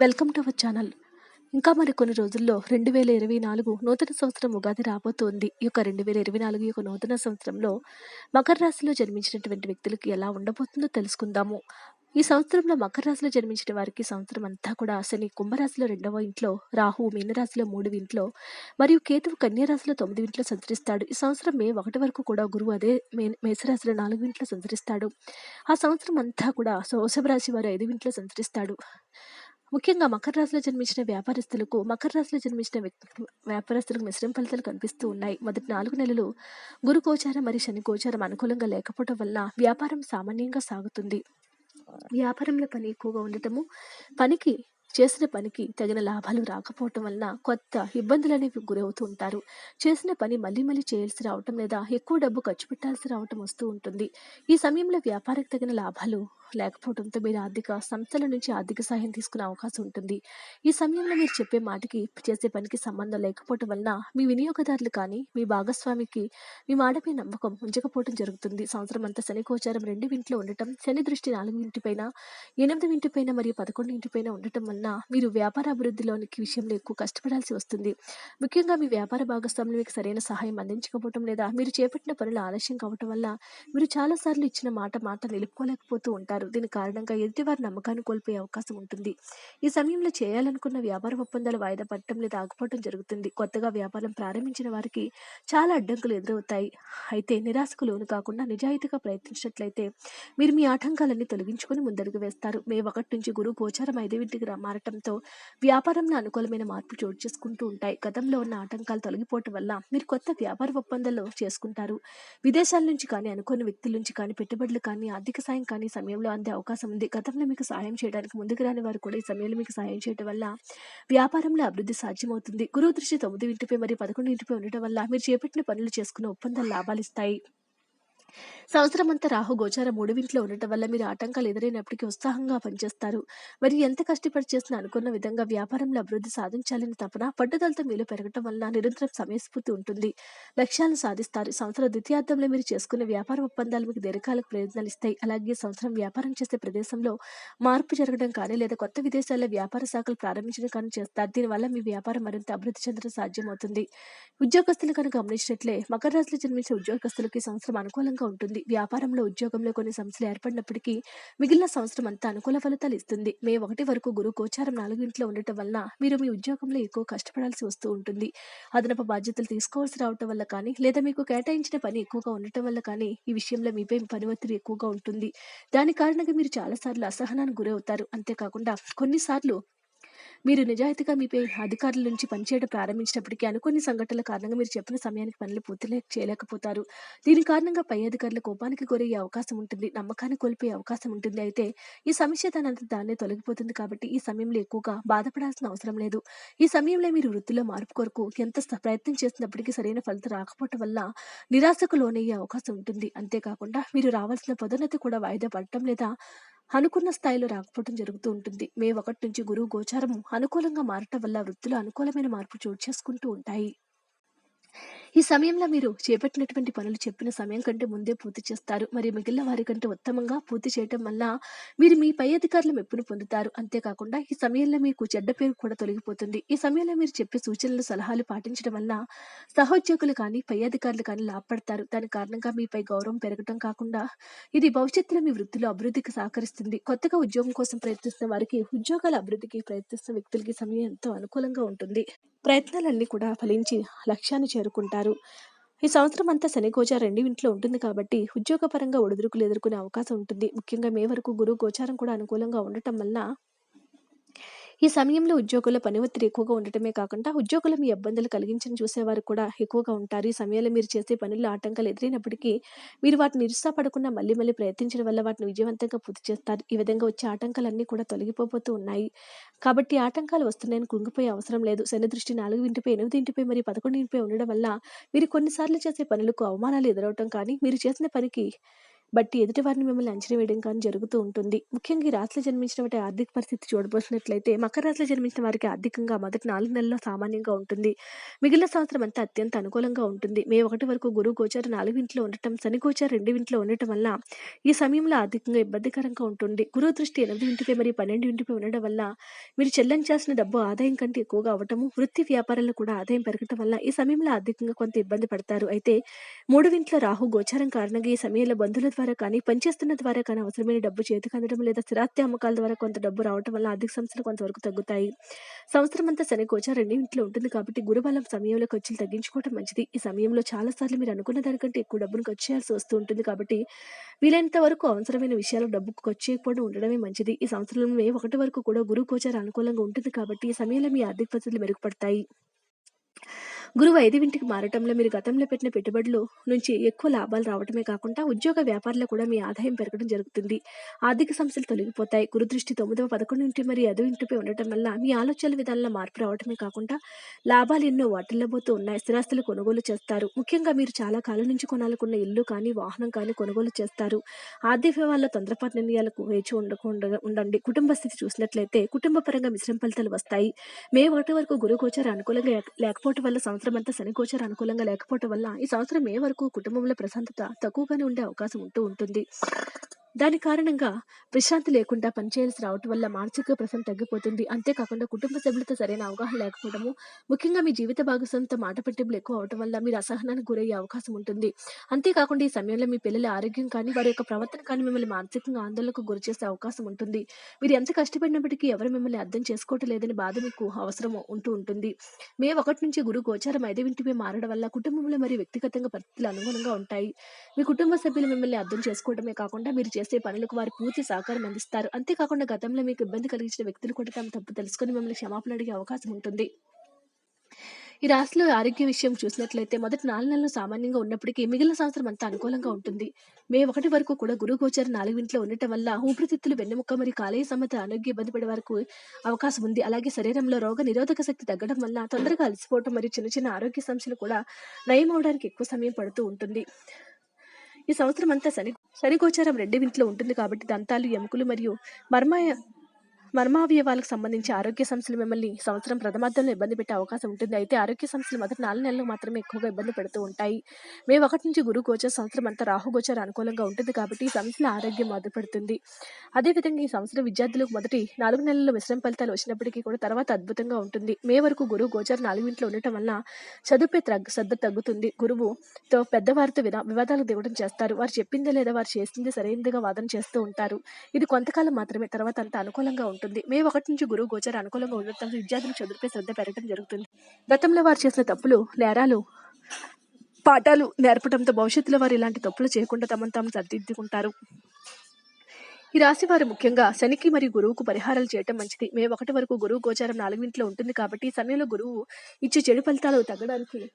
Welcome to our channel. ఇంకా మరి కొన్ని రోజుల్లో 2024 నూతన సంవత్సరం ఉగాది రాబోతోంది. ఈ యొక్క 2024 యొక్క నూతన సంవత్సరంలో మకర రాశిలో జన్మించినటువంటి వ్యక్తులకి ఎలా ఉండబోతుందో తెలుసుకుందాము. ఈ సంవత్సరంలో మకర రాశిలో జన్మించిన వారికి సంవత్సరం అంతా కూడా శని కుంభరాశిలో రెండవ ఇంట్లో, రాహు మీనరాశిలో మూడు ఇంట్లో మరియు కేతువు కన్యారాశిలో తొమ్మిది ఇంట్లో సంచరిస్తాడు. ఈ సంవత్సరం మే ఒకటి వరకు కూడా గురువు అదే మే మేషరాశిలో నాలుగు ఇంట్లో సంచరిస్తాడు. ఆ సంవత్సరం అంతా కూడా వృషభ రాశి వారు ఐదు ఇంట్లో సంచరిస్తాడు. ముఖ్యంగా మకర రాశిలో జన్మించిన వ్యాపారస్తులకు మకర రాశిలో జన్మించిన వ్యక్తి వ్యాపారస్తులకు మిశ్రమ ఫలితాలు కనిపిస్తూ ఉన్నాయి. మొదటి నాలుగు నెలలు గురు గోచారం మరియు శని గోచారం అనుకూలంగా లేకపోవడం వల్ల వ్యాపారం సామాన్యంగా సాగుతుంది. వ్యాపారంలో పని ఎక్కువగా ఉండటము, పనికి చేసిన పనికి తగిన లాభాలు రాకపోవటం వలన కొత్త ఇబ్బందులనేవి గురవుతూ ఉంటారు. చేసిన పని మళ్ళీ మళ్ళీ చేయాల్సి రావటం లేదా ఎక్కువ డబ్బు ఖర్చు పెట్టాల్సి రావటం వస్తూ ఉంటుంది. ఈ సమయంలో వ్యాపారికి తగిన లాభాలు లేకపోవడంతో మీరు ఆర్థిక సంస్థల నుంచి ఆర్థిక సహాయం తీసుకునే అవకాశం ఉంటుంది. ఈ సమయంలో మీరు చెప్పే మాటకి, చేసే పనికి సంబంధం లేకపోవటం వలన మీ వినియోగదారులు కానీ, మీ భాగస్వామికి మీ మాటపై నమ్మకం ఉంచకపోవటం జరుగుతుంది. సంవత్సరం అంతా శని గోచారం ఇంట్లో ఉండటం, శని దృష్టి నాలుగు ఇంటిపైన, ఎనిమిది ఇంటిపైన మరియు పదకొండు ఇంటిపైన ఉండటం వలన మీరు వ్యాపార అభివృద్ధిలోనికి విషయంలో ఎక్కువ కష్టపడాల్సి వస్తుంది. ముఖ్యంగా మీ వ్యాపార భాగస్వాములు మీకు సరైన సహాయం అందించకపోవటం లేదా మీరు చేపట్టిన పనులు ఆలస్యం కావటం వల్ల మీరు చాలా సార్లు ఇచ్చిన మాట మాట నిలుపుకోలేకపోతూ ఉంటారు. దీని కారణంగా ఎదుటివారి నమ్మకాన్ని కోల్పోయే అవకాశం ఉంటుంది. ఈ సమయంలో చేయాలనుకున్న వ్యాపార ఒప్పందాలు వాయిదా పడటం లేదా ఆగిపోవటం జరుగుతుంది. కొత్తగా వ్యాపారం ప్రారంభించిన వారికి చాలా అడ్డంకులు ఎదురవుతాయి. అయితే నిరాశకు లోను కాకుండా నిజాయితీగా ప్రయత్నించినట్లయితే మీరు మీ ఆటంకాలన్నీ తొలగించుకొని ముందడుగు వేస్తారు. మే ఒకటి నుంచి గురువు గోచారం ఐదవ ఇంటికి మారటంతో వ్యాపారంలో అనుకూలమైన మార్పులు చోటు చేసుకుంటూ ఉంటాయి. గతంలో ఉన్న ఆటంకాలు తొలగిపోవటం వల్ల మీరు కొత్త వ్యాపార ఒప్పందాలు చేసుకుంటారు. విదేశాల నుంచి కానీ, అనుకోని వ్యక్తుల నుంచి కానీ, పెట్టుబడులు కానీ, ఆర్థిక సాయం కానీ సమయంలో అందే అవకాశం ఉంది. గతంలో మీకు సాయం చేయడానికి ముందుకు రాని వారు కూడా ఈ సమయంలో మీకు సాయం చేయటం వల్ల వ్యాపారంలో అభివృద్ధి సాధ్యమవుతుంది. గురువు దృష్టి తొమ్మిది ఇంటిపై మరియు పదకొండు ఇంటిపై ఉండటం వల్ల మీరు చేపట్టిన పనులు చేసుకున్న ఒప్పందాలు లాభాలిస్తాయి. సంవత్సరమంతా రాహు గోచారం మూడవ ఇంట్లో ఉండటం వల్ల మీరు ఆటంకాలు ఎదురైనప్పటికీ ఉత్సాహంగా పనిచేస్తారు. మరి ఎంత కష్టపడి చేసినా అనుకున్న విధంగా వ్యాపారంలో అభివృద్ధి సాధించాలని తపన, పట్టుదలతో మీలో పెరగటం వలన నిరంతరం సమయస్ఫూర్తి ఉంటుంది. లక్ష్యాలను సాధిస్తారు. సంవత్సర ద్వితీయార్థంలో మీరు చేసుకునే వ్యాపార ఒప్పందాలు మీకు దీర్ఘకాలిక ప్రయోజనాలు ఇస్తాయి. అలాగే సంవత్సరం వ్యాపారం చేసే ప్రదేశంలో మార్పు జరగడం కానీ, లేదా కొత్త విదేశాల్లో వ్యాపార శాఖలు ప్రారంభించడం కానీ చేస్తారు. దీనివల్ల మీ వ్యాపారం మరింత అభివృద్ధి చెందడం సాధ్యమవుతుంది. ఉద్యోగస్తులు కనుక గమనించినట్లే మకర రాశిలో జన్మించిన ఉద్యోగస్తులకి సంవత్సరం అనుకూలంగా ఉంటుంది. వ్యాపారంలో, ఉద్యోగంలో కొన్ని సమస్యలు ఏర్పడినప్పటికీ మిగిలిన సంవత్సరం అంతా అనుకూల ఫలితాలు ఇస్తుంది. మే ఒకటి వరకు గురు గోచారం నాలుగింట్లో ఉండటం వలన మీరు మీ ఉద్యోగంలో ఎక్కువ కష్టపడాల్సి వస్తూ ఉంటుంది. అదనపు బాధ్యతలు తీసుకోవాల్సి రావటం వల్ల కానీ, లేదా మీకు కేటాయించిన పని ఎక్కువగా ఉండటం వల్ల కానీ ఈ విషయంలో మీపై పని ఒత్తిడి ఎక్కువగా ఉంటుంది. దాని కారణంగా మీరు చాలా సార్లు అసహనానికి గురవుతారు. అంతేకాకుండా కొన్నిసార్లు మీరు నిజాయితీగా మీపై అధికారుల నుంచి పనిచేయడం ప్రారంభించినప్పటికీ అనుకోని సంఘటనల కారణంగా మీరు చెప్పిన సమయానికి పనులు పూర్తి చేయలేకపోతారు. దీని కారణంగా పై అధికారుల కోపానికి గురయ్యే అవకాశం ఉంటుంది. నమ్మకాన్ని కోల్పోయే అవకాశం ఉంటుంది. అయితే ఈ సమస్య తనంత దాన్నే తొలగిపోతుంది కాబట్టి ఈ సమయంలో ఎక్కువగా బాధపడాల్సిన అవసరం లేదు. ఈ సమయంలో మీరు వృత్తిలో మార్పు కొరకు ఎంత ప్రయత్నం చేసినప్పటికీ సరైన ఫలితం రాకపోవటం వల్ల నిరాశకు లోనయ్యే అవకాశం ఉంటుంది. అంతేకాకుండా మీరు రావాల్సిన పదోన్నతి కూడా వాయిదా పడటం లేదా అనుకున్న స్థాయిలో రాకపోవడం జరుగుతూ ఉంటుంది. మే ఒకటి నుంచి గురువు గోచారము అనుకూలంగా మారటం వల్ల వృత్తిలో అనుకూలమైన మార్పు చోటు చేసుకుంటూ ఉంటాయి. ఈ సమయంలో మీరు చేపట్టినటువంటి పనులు చెప్పిన సమయం కంటే ముందే పూర్తి చేస్తారు. మరియు మిగిలిన వారి కంటే ఉత్తమంగా పూర్తి చేయటం వల్ల మీరు మీ పై అధికారుల మెప్పును పొందుతారు. అంతేకాకుండా ఈ సమయంలో మీకు చెడ్డ పేరు కూడా తొలగిపోతుంది. ఈ సమయంలో మీరు చెప్పే సూచనలు, సలహాలు పాటించడం వల్ల సహోద్యోగులు కానీ, పై అధికారులు కానీ లాభపడతారు. దాని కారణంగా మీపై గౌరవం పెరగటం కాకుండా ఇది భవిష్యత్తులో మీ వృత్తిలో అభివృద్ధికి సహకరిస్తుంది. కొత్తగా ఉద్యోగం కోసం ప్రయత్నిస్తున్న వారికి, ఉద్యోగాల అభివృద్ధికి ప్రయత్నిస్తున్న వ్యక్తులకి సమయం ఎంతో అనుకూలంగా ఉంటుంది. ప్రయత్నాలన్నీ కూడా ఫలించి లక్ష్యాన్ని చేరుకుంటారు. ఈ సంవత్సరం అంతా శని రెండు ఇంట్లో ఉంటుంది కాబట్టి ఉద్యోగపరంగా ఒడిదుడుకులు ఎదుర్కొనే అవకాశం ఉంటుంది. ముఖ్యంగా మే వరకు గురువు గోచారం కూడా అనుకూలంగా ఉండటం వలన ఈ సమయంలో ఉద్యోగుల పని ఒత్తిడి ఎక్కువగా ఉండటమే కాకుండా ఉద్యోగులు మీ ఇబ్బందులు కలిగించని చూసేవారు కూడా ఎక్కువగా ఉంటారు. ఈ సమయంలో మీరు చేసే పనుల్లో ఆటంకాలు ఎదురైనప్పటికీ మీరు వాటిని నిరుత్సాహపడకుండా మళ్ళీ మళ్ళీ ప్రయత్నించడం వల్ల వాటిని విజయవంతంగా పూర్తి చేస్తారు. ఈ విధంగా వచ్చే ఆటంకాలన్నీ కూడా తొలగిపోబోతూ ఉన్నాయి. కాబట్టి ఆటంకాలు వస్తున్నాయని కుంగిపోయే అవసరం లేదు. శని దృష్టి నాలుగు ఇంటిపై, ఎనిమిది ఇంటిపై మరియు పదకొండు ఇంటిపై ఉండడం వల్ల మీరు కొన్నిసార్లు చేసే పనులకు అవమానాలు ఎదురవటం కానీ, మీరు చేసిన పనికి బట్టి ఎదుటివారిని మిమ్మల్ని అంచనా వేయడం కానీ జరుగుతూ ఉంటుంది. ముఖ్యంగా ఈ రాశిలో జన్మించినటువంటి ఆర్థిక పరిస్థితి చూడబోసినట్లయితే మకర రాశిలో జన్మించిన వారికి ఆర్థికంగా మొదటి నాలుగు నెలల్లో సామాన్యంగా ఉంటుంది. మిగిలిన సంవత్సరం అంతా అత్యంత అనుకూలంగా ఉంటుంది. మే ఒకటి వరకు గురువు గోచారం నాలుగు ఇంట్లో ఉండటం శని గోచారం రెండు ఇంట్లో ఉండటం వల్ల ఈ సమయంలో ఆర్థికంగా ఇబ్బందికరంగా ఉంటుంది. గురువు దృష్టి ఎనిమిది ఇంటిపై మరియు పన్నెండు ఇంటిపై ఉండడం వల్ల మీరు చెల్లించాల్సిన డబ్బు ఆదాయం కంటే ఎక్కువగా అవటము వృత్తి వ్యాపారాల్లో కూడా ఆదాయం పెరగటం వల్ల ఈ సమయంలో ఆర్థికంగా కొంత ఇబ్బంది పడతారు. అయితే మూడు ఇంట్లో రాహు గోచారం కారణంగా ఈ సమయంలో బంధువుల ద్వారా కానీ పనిచేస్తున్న ద్వారా కానీ అవసరమైన డబ్బు చేతికి అందడం లేదా స్థిరాస్తి అమ్మకాల ద్వారా కొంత డబ్బు రావడం వల్ల ఆర్థిక సమస్యలు కొంతవరకు తగ్గుతాయి. సంవత్సరం అంతా శని గోచారం రెండు ఇంట్లో ఉంటుంది కాబట్టి గురుబలం సమయంలో ఖర్చులు తగ్గించుకోవడం మంచిది. ఈ సమయంలో చాలా సార్లు మీరు అనుకున్న దానికంటే ఎక్కువ డబ్బును ఖర్చు చేయాల్సి వస్తూ ఉంటుంది కాబట్టి వీలైనంత వరకు అవసరమైన విషయాలు డబ్బుకు ఖర్చు చేయకపోవడం ఉండడమే మంచిది. ఈ సంవత్సరంలో మే ఒకటి వరకు కూడా గురువు గోచారం అనుకూలంగా ఉంటుంది కాబట్టి ఈ సమయంలో మీ ఆర్థిక పరిస్థితులు మెరుగుపడతాయి. గురువు ఐదింటికి మారటంలో మీరు గతంలో పెట్టిన పెట్టుబడులు నుంచి ఎక్కువ లాభాలు రావడమే కాకుండా ఉద్యోగ వ్యాపారంలో కూడా మీ ఆదాయం పెరగడం జరుగుతుంది. ఆర్థిక సమస్యలు తొలగిపోతాయి. గురు దృష్టి తొమ్మిదవ పదకొండు ఇంటి మరియు ఐదో ఇంటిపై ఉండటం వల్ల మీ ఆలోచన విధానంలో మార్పు రావడమే కాకుండా లాభాలు ఎన్నో వాటిల్లబోతూ ఉన్నాయి. స్థిరాస్తులు కొనుగోలు చేస్తారు. ముఖ్యంగా మీరు చాలా కాలం నుంచి కొనాలనుకున్న ఇల్లు కానీ వాహనం కానీ కొనుగోలు చేస్తారు. ఆర్థిక వ్యవహారంలో తొందరపాటు నిర్ణయాలకు వేచి ఉండకుండా ఉండండి. కుటుంబ స్థితి చూసినట్లయితే కుటుంబ పరంగా మిశ్రమ ఫలితాలు వస్తాయి. మే ఒకటి వరకు గురుకోచారం అనుకూలంగా లేకపోవటం వల్ల సంవత్సరం అంతా శనిగోచర అనుకూలంగా లేకపోవటం వల్ల ఈ సంవత్సరం మే వరకు కుటుంబంలో ప్రశాంతత తక్కువగానే ఉండే అవకాశం ఉంటూ ఉంటుంది. దాని కారణంగా విశ్రాంతి లేకుండా పనిచేయాల్సి రావటం వల్ల మానసిక ప్రశాంతత తగ్గిపోతుంది. అంతేకాకుండా కుటుంబ సభ్యులతో సరైన అవగాహన లేకపోవడము ముఖ్యంగా మీ జీవిత భాగస్వామితో మాట పట్టింపులు ఎక్కువ అవటం వల్ల మీరు అసహనానికి గురయ్యే అవకాశం ఉంటుంది. అంతేకాకుండా ఈ సమయంలో మీ పిల్లల ఆరోగ్యం కానీ వారి యొక్క ప్రవర్తన కానీ మిమ్మల్ని మానసికంగా ఆందోళనకు గురి చేసే అవకాశం ఉంటుంది. మీరు ఎంత కష్టపడినప్పటికీ ఎవరు మిమ్మల్ని అర్థం చేసుకోవటం లేదని బాధ మీకు అవసరం ఉంటూ ఉంటుంది. మే ఒకటి నుంచి గురు గోచారం ఐదు ఇంటిపై మారడం వల్ల కుటుంబంలో మరియు వ్యక్తిగతంగా పరిస్థితులు అనుగుణంగా ఉంటాయి. మీ కుటుంబ సభ్యులు మిమ్మల్ని అర్థం చేసుకోవడమే కాకుండా మీరు చేసే పనులకు వారి పూర్తి సహకారం అందిస్తారు. అంతేకాకుండా గతంలో మీకు ఇబ్బంది కలిగించిన వ్యక్తులు కూడా తమ తప్పు తెలుసుకుని మిమ్మల్ని క్షమాపణ అడిగే అవకాశం ఉంటుంది. ఈ రాశిలో ఆరోగ్య విషయం చూసినట్లయితే మొదటి నాలుగు నెలలు సామాన్యంగా ఉన్నప్పటికీ మిగిలిన సంవత్సరం అంతా అనుకూలంగా ఉంటుంది. మే ఒకటి వరకు కూడా గురు గోచారం నాలుగింట్లో ఉండటం వల్ల ఊపిరితిత్తులు వెన్నెముక్క మరియు కాలేయ సమత ఆరోగ్య ఇబ్బంది పడే వరకు అవకాశం ఉంది. అలాగే శరీరంలో రోగ నిరోధక శక్తి తగ్గడం వల్ల తొందరగా అలసిపోవటం మరియు చిన్న చిన్న ఆరోగ్య సమస్యలు కూడా నయం అవడానికి ఎక్కువ సమయం పడుతూ ఉంటుంది. ఈ సంవత్సరం అంతా శని శని గోచారం ఇంట్లో ఉంటుంది కాబట్టి దంతాలు ఎముకలు మరియు మర్మాయ మర్మావయవాలకు సంబంధించి ఆరోగ్య సమస్యలు మిమ్మల్ని సంవత్సరం ప్రథమార్థంలో ఇబ్బంది పెట్టే అవకాశం ఉంటుంది. అయితే ఆరోగ్య సమస్యలు మొదటి నాలుగు నెలలు మాత్రమే ఎక్కువగా ఇబ్బంది పెడుతూ ఉంటాయి. మే ఒకటి నుంచి గురు గోచర సంవత్సరం అంతా రాహు గోచర అనుకూలంగా ఉంటుంది కాబట్టి ఈ సమస్యల ఆరోగ్యం మొదలుపెడుతుంది అదేవిధంగా ఈ సంవత్సరం విద్యార్థులకు మొదటి నాలుగు నెలల్లో మిశ్రమ ఫలితాలు వచ్చినప్పటికీ కూడా తర్వాత అద్భుతంగా ఉంటుంది. మే వరకు గురువు గోచర నాలుగింట్లో ఉండటం వల్ల చదువుపై తగ్గ శ్రద్ధ తగ్గుతుంది. గురువుతో పెద్దవారితో వినా వివాదాలు దిగడం చేస్తారు. వారు చెప్పిందే లేదా వారు చేసిందే సరైనదిగా వాదన చేస్తూ ఉంటారు. ఇది కొంతకాలం మాత్రమే తర్వాత అంత అనుకూలంగా ఉంటుంది. మే ఒకటి నుంచి గురువు గోచర అనుకూలంగా ఉండటం విద్యార్థులు చదువుపై శ్రద్ధ పెరగడం జరుగుతుంది. గతంలో వారు చేసిన తప్పులు నేరాలు పాఠాలు నేర్పడంతో భవిష్యత్తులో వారు ఇలాంటి తప్పులు చేయకుండా తమను తాము సర్దిద్దుకుంటారు. ఈ రాశి వారు ముఖ్యంగా శనికి మరియు గురువుకు పరిహారాలు చేయటం మంచిది. మే ఒకటి వరకు గురువు గోచారం నాలుగింట్లో ఉంటుంది కాబట్టి ఈ సమయంలో గురువు ఇచ్చే చెడు ఫలితాలు తగ్గడానికి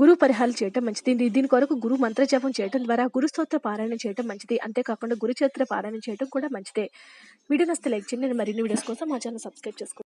గురువు పరిహారాలు చేయటం మంచిది. దీని కొరకు గురు మంత్ర జపం చేయటం ద్వారా గురు స్తోత్ర పారాయణ చేయటం మంచిది. అంతేకాకుండా గురు చరిత్ర పారాయణ చేయటం కూడా మంచిదే. వీడియో నస్తే లైక్ చేయండి. మరిన్ని వీడియోస్ కోసం మా ఛానల్ సబ్స్క్రైబ్ చేసుకోండి.